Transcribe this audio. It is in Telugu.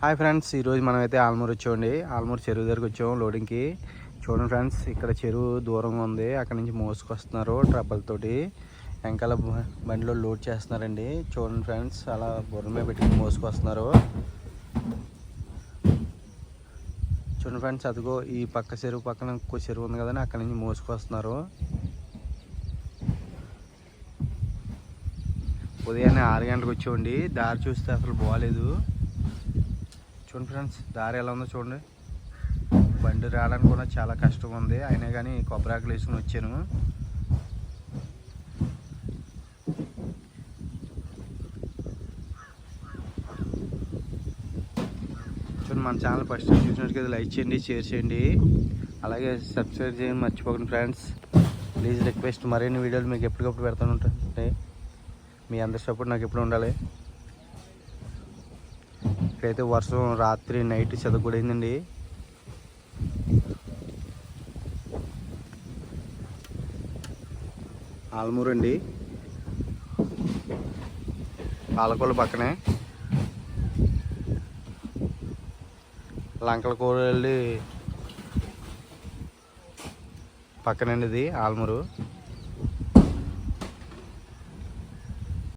హాయ్ ఫ్రెండ్స్ ఈరోజు మనమైతే అయితే ఆల్మూర్ వచ్చామండి. ఆల్మూర్ చెరువు దగ్గరకు వచ్చాము లోడింగ్కి. చూడండి ఫ్రెండ్స్ ఇక్కడ చెరువు దూరంగా ఉంది. అక్కడ నుంచి మోసుకొస్తున్నారు ట్రబ్బులతోటి వెనకాల బండిలో లోడ్ చేస్తున్నారండి. చూడండి ఫ్రెండ్స్ అలా బుర్ర మీద పెట్టుకుని మోసుకొస్తున్నారు. చూడండి ఫ్రెండ్స్ అదిగో ఈ పక్క చెరువు పక్కన ఇంకో చెరువు ఉంది కదండి అక్కడ నుంచి మోసుకొస్తున్నారు. ఉదయాన్నే ఆరు గంటలకు వచ్చామండి. దారి చూస్తే అసలు బాగాలేదు చూడండి ఫ్రెండ్స్ దారి ఎలా ఉందో చూడండి. బండి రావడానికి కూడా చాలా కష్టం ఉంది. అయినా కానీ కొబ్బరాకులు వేసుకుని వచ్చాను. చూడండి మన ఛానల్ ఫస్ట్ టైం చూసినట్టుగా లైక్ చేయండి షేర్ చేయండి. అలాగే సబ్స్క్రైబ్ చేయండి మర్చిపోకండి ఫ్రెండ్స్. ప్లీజ్ రిక్వెస్ట్ మరిన్ని వీడియోలు మీకు ఎప్పటికప్పుడు పెడతాను ఉంటాయి. మీ అందరి సపోర్ట్ నాకు ఎప్పుడు ఉండాలి. ఇక్కడైతే వర్షం రాత్రి నైట్ చదవకూడదండి ఆల్మూరు అండి పాలకొల్లు పక్కనే. లంకల కూరళ్ళి పక్కనండి ఇది ఆల్మూరు.